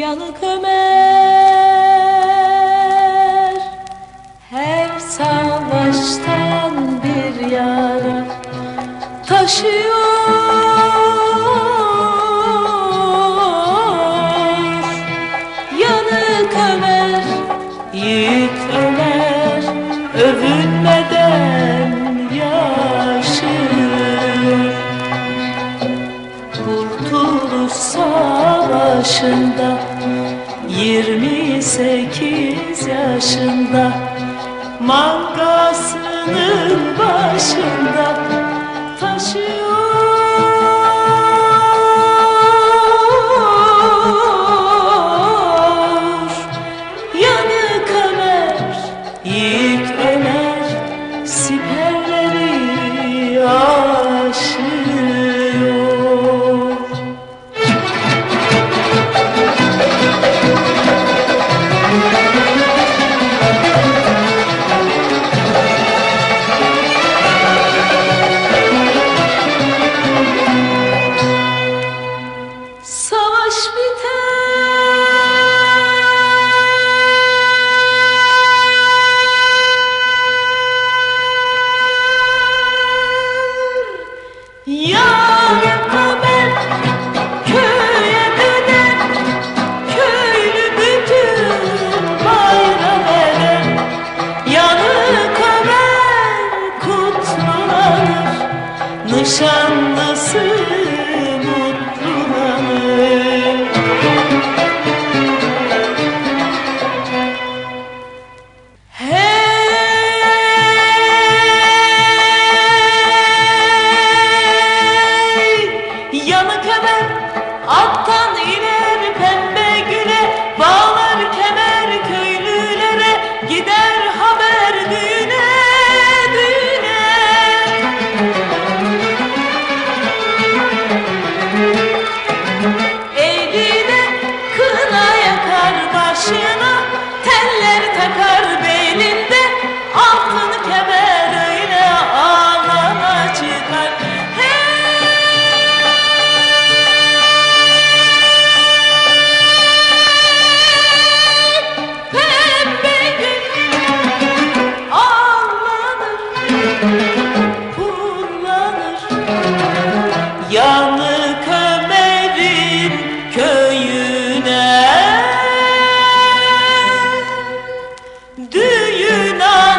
Yanık Ömer. Her savaştan bir yara taşıyor. Yanık Ömer, yiğit Ömer Savaşı'nda 28 yaşında Mangasının başında taşıyor Nişanlısı mutlulanır? Hey! Yanık Ömer Attan 云南。